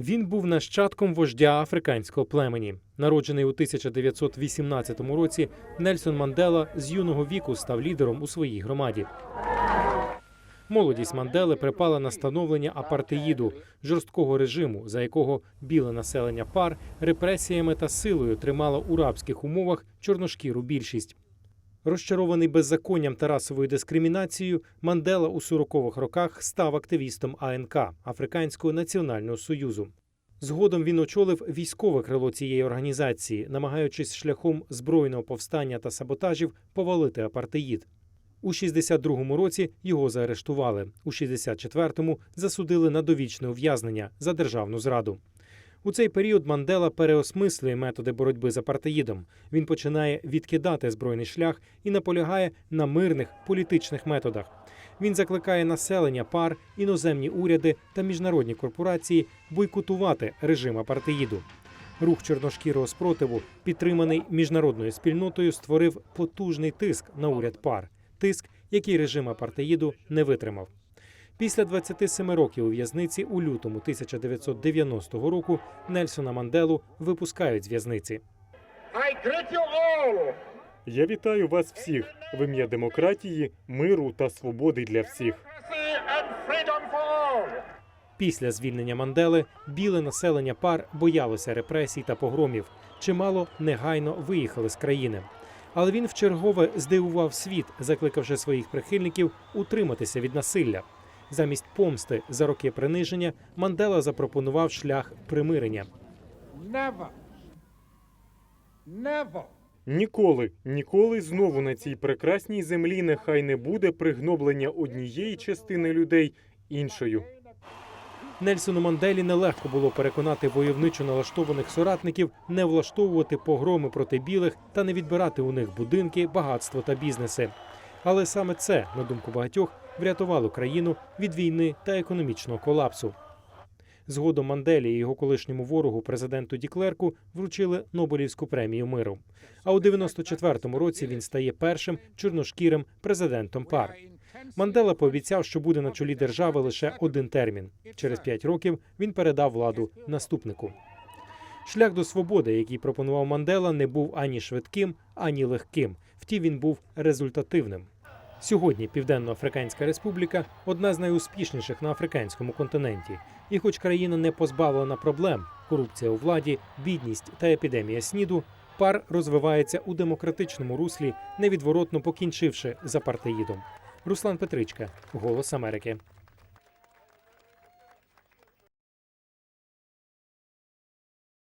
Він був нащадком вождя африканського племені. Народжений у 1918 році, Нельсон Мандела з юного віку став лідером у своїй громаді. Молодість Мандели припала на становлення апартеїду, жорсткого режиму, за якого біле населення пар репресіями та силою тримало у рабських умовах чорношкіру більшість. Розчарований беззаконням та расовою дискримінацією, Мандела у 40-х роках став активістом АНК Африканського національного союзу. Згодом він очолив військове крило цієї організації, намагаючись шляхом збройного повстання та саботажів повалити апартеїд. У 62-му році його заарештували. У 64-му засудили на довічне ув'язнення за державну зраду. У цей період Мандела переосмислює методи боротьби з апартеїдом. Він починає відкидати збройний шлях і наполягає на мирних політичних методах. Він закликає населення пар, іноземні уряди та міжнародні корпорації бойкотувати режим апартеїду. Рух чорношкірого спротиву, підтриманий міжнародною спільнотою, створив потужний тиск на уряд пар, тиск, який режим апартеїду не витримав. Після 27 років у в'язниці у лютому 1990 року Нельсона Манделу випускають з в'язниці. Я вітаю вас всіх в ім'я демократії, миру та свободи для всіх. Після звільнення Мандели біле населення пар боялося репресій та погромів. Чимало негайно виїхали з країни. Але він вчергове здивував світ, закликавши своїх прихильників утриматися від насилля. Замість помсти за роки приниження Мандела запропонував шлях примирення. Never. Never. Ніколи, ніколи знову на цій прекрасній землі нехай не буде пригноблення однієї частини людей іншою. Нельсону Манделі нелегко було переконати войовничо налаштованих соратників не влаштовувати погроми проти білих та не відбирати у них будинки, багатство та бізнеси. Але саме це, на думку багатьох, врятувало країну від війни та економічного колапсу. Згодом Манделі і його колишньому ворогу президенту Діклерку вручили Нобелівську премію миру. А у 94-му році він стає першим чорношкірим президентом пар. Мандела пообіцяв, що буде на чолі держави лише один термін. Через п'ять років він передав владу наступнику. Шлях до свободи, який пропонував Мандела, не був ані швидким, ані легким. Втім, він був результативним. Сьогодні Південно-Африканська Республіка одна з найуспішніших на африканському континенті. І, хоч країна не позбавлена проблем, корупція у владі, бідність та епідемія сніду, пар розвивається у демократичному руслі, невідворотно покінчивши з апартеїдом. Руслан Петричка, Голос Америки.